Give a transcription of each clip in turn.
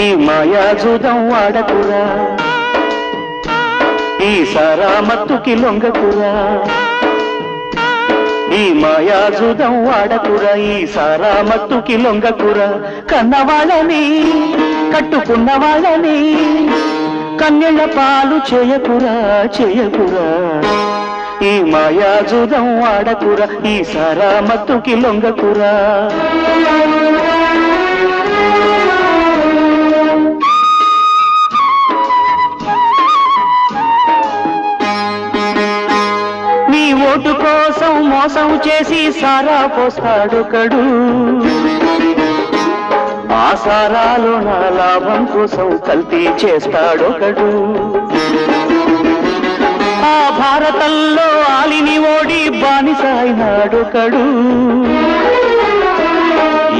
ఈ మాయాజూదం వాడకురా. ఈ సారామత్తుకి లొంగకురా. ఈ మాయాజూదం వాడకురా ఈ సారామత్తుకి లొంగకురా. కన్నవాళ్ళని కట్టుకున్న వాళ్ళని కన్నెళ్ళ పాలు చేయకురా చేయకురా. ఈ మాయాజూదం వాడకురా ఈ సారామత్తుకి లొంగకురా. ఓటు కోసం మోసం చేసి సారా పోస్తాడొకడు ఆ సారాలో నా లాభం కోసం కల్తీ చేస్తాడొకడు ఆ భారతంలో ఆలిని ఓడి బానిసాయినాడొకడు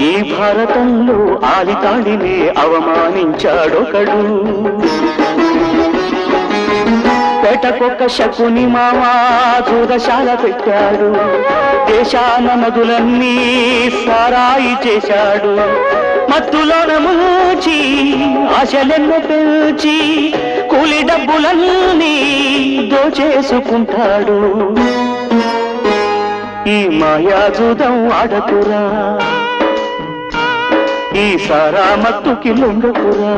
ఈ భారతంలో ఆలితాళినే అవమానించాడొకడు పేటకొక్క శకుని మావా చూరశాల పెట్టాడు. దేశాన నదులన్నీ సారాయి చేశాడు. మత్తులోన మూచి ఆశలెన్ను పెంచి కూలి డబ్బులన్నీ దోచేసుకుంటాడు. ఈ మాయాజూదం ఆడకురా ఈ సారా మత్తుకి లొంగకురా.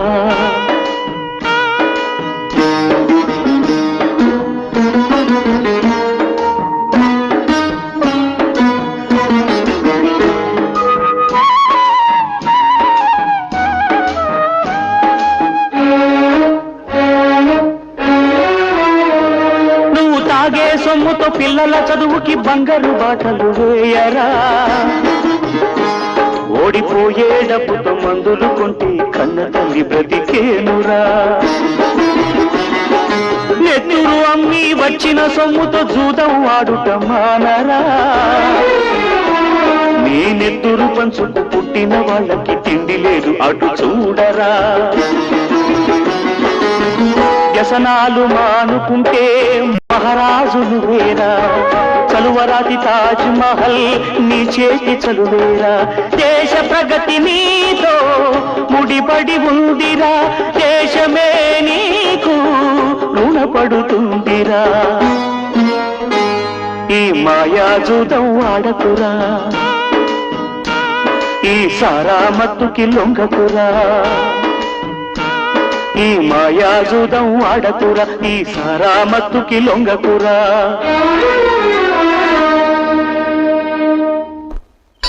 తాగే సొమ్ముతో పిల్లల చదువుకి బంగారు బాటలు వేయరా? ఓడిపోయే డబ్బుతో మందులు కొంటే కన్న తల్లి బ్రతికేనురా? నెత్తురు అమ్మి వచ్చిన సొమ్ముతో జూదం ఆడుట మానరా? నీ నెత్తురు పంచుకు పుట్టిన వాళ్ళకి తిండి లేదు అటు చూడరా? వ్యసనాలు మానుకుంటే చలువరాతి తాజ్ మహల్ నీ చేతి చలువేరా దేశ ప్రగతి నీతో ముడిపడి ఉందిరా. దేశమే నీకు రుణపడుతుందిరా. ఈ మాయాజూదం ఆడకురా. ఈ సారా మత్తుకి లొంగకురా. ఈ మాయాజూదం ఆడకురా. ఈ సారా మత్తుకి లొంగకురా.